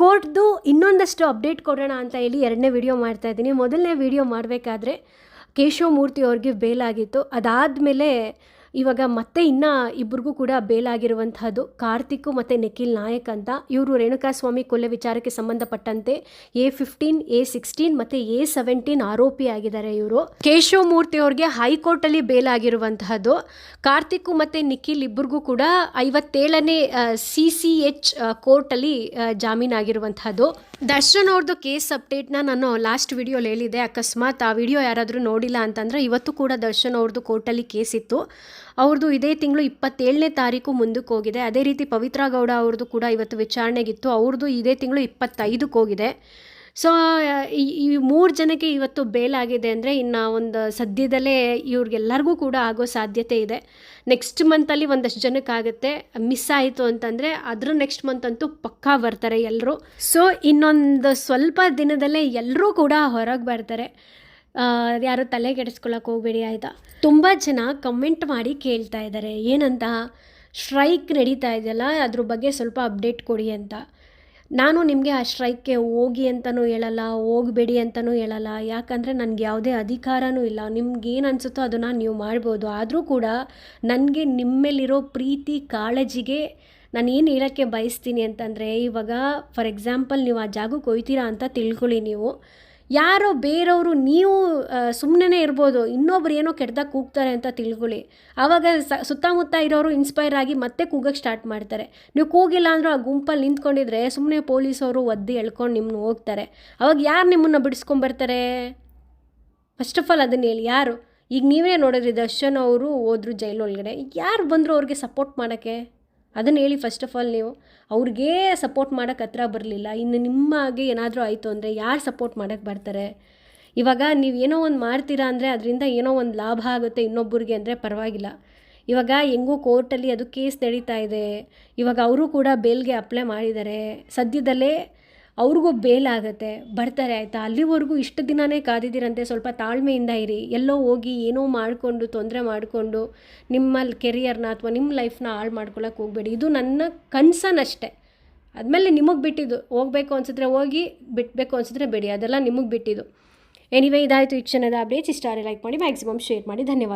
ಕೋರ್ಟ್ದು ಇನ್ನೊಂದಷ್ಟು ಅಪ್ಡೇಟ್ ಕೊಡೋಣ ಅಂತ ಹೇಳಿ ಎರಡನೇ ವಿಡಿಯೋ ಮಾಡ್ತಾ ಇದ್ದೀನಿ. ಮೊದಲನೇ ವಿಡಿಯೋ ಮಾಡಬೇಕಾದ್ರೆ ಕೇಶವಮೂರ್ತಿ ಅವ್ರಿಗೆ ಬೇಲಾಗಿತ್ತು ಅದಾದಮೇಲೆ ಇವಾಗ ಮತ್ತೆ ಇನ್ನ ಇಬ್ಬರಿಗೂ ಕೂಡ ಬೇಲಾಗಿರುವಂತಹದ್ದು ಕಾರ್ತಿಕ್ ಮತ್ತು ನಿಖಿಲ್ ನಾಯಕ್ ಅಂತ. ಇವರು ರೇಣುಕಾಸ್ವಾಮಿ ಕೊಲೆ ವಿಚಾರಕ್ಕೆ ಸಂಬಂಧಪಟ್ಟಂತೆ ಎ ಫಿಫ್ಟೀನ್ ಎ ಸಿಕ್ಸ್ಟೀನ್ ಮತ್ತು ಎ ಸೆವೆಂಟೀನ್ ಆರೋಪಿ ಆಗಿದ್ದಾರೆ ಇವರು. ಕೇಶವಮೂರ್ತಿ ಅವ್ರಿಗೆ ಹೈಕೋರ್ಟಲ್ಲಿ ಬೇಲಾಗಿರುವಂತಹದ್ದು ಕಾರ್ತಿಕ್ ಮತ್ತು ನಿಖಿಲ್ ಇಬ್ಬರಿಗೂ ಕೂಡ ಐವತ್ತೇಳನೇ ಸಿ ಸಿ ಎಚ್ ಕೋರ್ಟಲ್ಲಿ ಜಾಮೀನಾಗಿರುವಂತಹದ್ದು ದರ್ಶನ್ ಅವ್ರದ್ದು ಕೇಸ್ ಅಪ್ಡೇಟ್ನ ನಾನು ಲಾಸ್ಟ್ ವಿಡಿಯೋಲಿ ಹೇಳಿದೆ ಅಕಸ್ಮಾತ್ ಆ ವಿಡಿಯೋ ಯಾರಾದರೂ ನೋಡಿಲ್ಲ ಅಂತಂದರೆ ಇವತ್ತು ಕೂಡ ದರ್ಶನ್ ಅವ್ರದ್ದು ಕೋರ್ಟಲ್ಲಿ ಕೇಸ್ ಇತ್ತು ಅವ್ರದ್ದು ಇದೇ ತಿಂಗಳು ಇಪ್ಪತ್ತೇಳನೇ ತಾರೀಕು ಮುಂದಕ್ಕೆ ಹೋಗಿದೆ. ಅದೇ ರೀತಿ ಪವಿತ್ರ ಗೌಡ ಅವ್ರದ್ದು ಕೂಡ ಇವತ್ತು ವಿಚಾರಣೆಗಿತ್ತು ಅವ್ರದ್ದು ಇದೇ ತಿಂಗಳು ಇಪ್ಪತ್ತೈದಕ್ಕೆ ಹೋಗಿದೆ. ಸೊ ಈ ಮೂರು ಜನಕ್ಕೆ ಇವತ್ತು ಬೇಲಾಗಿದೆ ಅಂದರೆ ಇನ್ನು ಒಂದು ಸದ್ಯದಲ್ಲೇ ಇವ್ರಿಗೆಲ್ಲರಿಗೂ ಕೂಡ ಆಗೋ ಸಾಧ್ಯತೆ ಇದೆ. ನೆಕ್ಸ್ಟ್ ಮಂತಲ್ಲಿ ಒಂದಷ್ಟು ಜನಕ್ಕೆ ಆಗುತ್ತೆ. ಮಿಸ್ ಆಯಿತು ಅಂತಂದರೆ ಅದ್ರ ನೆಕ್ಸ್ಟ್ ಮಂತ್ ಅಂತೂ ಪಕ್ಕಾ ಬರ್ತಾರೆ ಎಲ್ಲರೂ ಸೊ ಇನ್ನೊಂದು ಸ್ವಲ್ಪ ದಿನದಲ್ಲೇ ಎಲ್ಲರೂ ಕೂಡ ಹೊರಗೆ ಬರ್ತಾರೆ. ಯಾರು ತಲೆ ಕೆಡಿಸ್ಕೊಳ್ಳೋಕೆ ಹೋಗಬೇಡಿ ಆಯಿತಾ? ತುಂಬ ಜನ ಕಮೆಂಟ್ ಮಾಡಿ ಕೇಳ್ತಾ ಇದ್ದಾರೆ ಏನಂತ? ಸ್ಟ್ರೈಕ್ ನಡೀತಾ ಇದೆಯಲ್ಲ, ಅದ್ರ ಬಗ್ಗೆ ಸ್ವಲ್ಪ ಅಪ್ಡೇಟ್ ಕೊಡಿ ಅಂತ. ನಾನು ನಿಮಗೆ ಆ ಸ್ಟ್ರೈಕ್ಗೆ ಹೋಗಿ ಅಂತಲೂ ಹೇಳಲ್ಲ, ಹೋಗಬೇಡಿ ಅಂತಲೂ ಹೇಳಲ್ಲ. ಯಾಕಂದರೆ ನನಗೆ ಯಾವುದೇ ಅಧಿಕಾರನೂ ಇಲ್ಲ. ನಿಮ್ಗೆ ಏನು ಅನಿಸುತ್ತೋ ಅದನ್ನು ನೀವು ಮಾಡ್ಬೋದು. ಆದರೂ ಕೂಡ ನನಗೆ ನಿಮ್ಮೇಲಿರೋ ಪ್ರೀತಿ, ಕಾಳಜಿಗೆ ನಾನು ಏನು ಹೇಳೋಕ್ಕೆ ಬಯಸ್ತೀನಿ ಅಂತಂದರೆ, ಇವಾಗ ಫಾರ್ ಎಕ್ಸಾಂಪಲ್ ನೀವು ಆ ಜಾಗಕ್ಕೆ ಒಯ್ತೀರಾ ಅಂತ ತಿಳ್ಕೊಳ್ಳಿ ನೀವು. ಯಾರೋ ಬೇರೆಯವರು ನೀವು ಸುಮ್ಮನೆ ಇರ್ಬೋದು, ಇನ್ನೊಬ್ರು ಏನೋ ಕೆಟ್ಟದಾಗ ಕೂಗ್ತಾರೆ ಅಂತ ತಿಳ್ಕೊಳ್ಳಿ. ಆವಾಗ ಸ, ಸುತ್ತಮುತ್ತ ಇರೋರು ಇನ್ಸ್ಪೈರ್ ಆಗಿ ಮತ್ತೆ ಕೂಗಕ್ಕೆ ಸ್ಟಾರ್ಟ್ ಮಾಡ್ತಾರೆ. ನೀವು ಕೂಗಿಲ್ಲ ಅಂದರೂ ಆ ಗುಂಪಲ್ಲಿ ನಿಂತ್ಕೊಂಡಿದ್ರೆ ಸುಮ್ಮನೆ ಪೊಲೀಸವರು ಒದ್ದು ಎಳ್ಕೊಂಡು ನಿಮ್ಮನ್ನು ಹೋಗ್ತಾರೆ. ಅವಾಗ ಯಾರು ನಿಮ್ಮನ್ನು ಬಿಡಿಸ್ಕೊಂಬರ್ತಾರೆ? ಫಸ್ಟ್ ಆಫ್ ಆಲ್ ಅದನ್ನು ಹೇಳಿ, ಯಾರು? ಈಗ ನೀವೇ ನೋಡಿದ್ರಿ ದರ್ಶನ್ ಅವರು ಹೋದ್ರು ಜೈಲೊಳಗಡೆ. ಯಾರು ಬಂದರು ಅವ್ರಿಗೆ ಸಪೋರ್ಟ್ ಮಾಡೋಕ್ಕೆ? ಅದನ್ನು ಹೇಳಿ ಫಸ್ಟ್ ಆಫ್ ಆಲ್ ನೀವು, ಅವ್ರಿಗೆ ಸಪೋರ್ಟ್ ಮಾಡೋಕ್ಕೆ ಹತ್ರ ಬರಲಿಲ್ಲ. ಇನ್ನು ನಿಮ್ಮ ಹಾಗೆ ಏನಾದರೂ ಆಯಿತು ಅಂದರೆ ಯಾರು ಸಪೋರ್ಟ್ ಮಾಡೋಕ್ಕೆ ಬರ್ತಾರೆ? ಇವಾಗ ನೀವು ಏನೋ ಒಂದು ಮಾಡ್ತೀರಾ ಅಂದರೆ ಅದರಿಂದ ಏನೋ ಒಂದು ಲಾಭ ಆಗುತ್ತೆ ಇನ್ನೊಬ್ಬರಿಗೆ ಅಂದರೆ ಪರವಾಗಿಲ್ಲ. ಇವಾಗ ಹೆಂಗೂ ಕೋರ್ಟಲ್ಲಿ ಅದು ಕೇಸ್ ನಡೀತಾ ಇದೆ. ಇವಾಗ ಅವರು ಕೂಡ ಬೇಲ್ಗೆ ಅಪ್ಲೈ ಮಾಡಿದ್ದಾರೆ. ಸದ್ಯದಲ್ಲೇ ಅವ್ರಿಗೂ ಬೇಲಾಗುತ್ತೆ ಬರ್ತಾರೆ, ಆಯಿತಾ? ಅಲ್ಲಿವರೆಗೂ ಇಷ್ಟು ದಿನವೇ ಕಾದಿದ್ದೀರಂತೆ. ಸ್ವಲ್ಪ ತಾಳ್ಮೆಯಿಂದ ಇರಿ. ಎಲ್ಲೋ ಹೋಗಿ ಏನೋ ಮಾಡಿಕೊಂಡು, ತೊಂದರೆ ಮಾಡಿಕೊಂಡು, ನಿಮ್ಮ ಕೆರಿಯರ್ನ ಅಥವಾ ನಿಮ್ಮ ಲೈಫ್ನ ಹಾಳು ಮಾಡ್ಕೊಳಕ್ಕೆ ಹೋಗಬೇಡಿ. ಇದು ನನ್ನ ಕನ್ಸನ್ ಅಷ್ಟೇ ಆದಮೇಲೆ ನಿಮಗೆ ಬಿಟ್ಟಿದ್ದು. ಹೋಗಬೇಕು ಅನ್ಸಿದ್ರೆ ಹೋಗಿ ಬಿಡಬೇಕು ಅನ್ಸಿದ್ರೆ ಬಿಡಿ. ಅದೆಲ್ಲ ನಿಮಗೆ ಬಿಟ್ಟಿದ್ದು. ಎನಿವೇ ಇದಾಯಿತು ಈ ಕ್ಷಣದ ಅಪ್ಡೇಟ್ಸ್ ಇಷ್ಟ ಲೈಕ್ ಮಾಡಿ ಮ್ಯಾಕ್ಸಿಮಮ್ ಶೇರ್ ಮಾಡಿ. ಧನ್ಯವಾದ.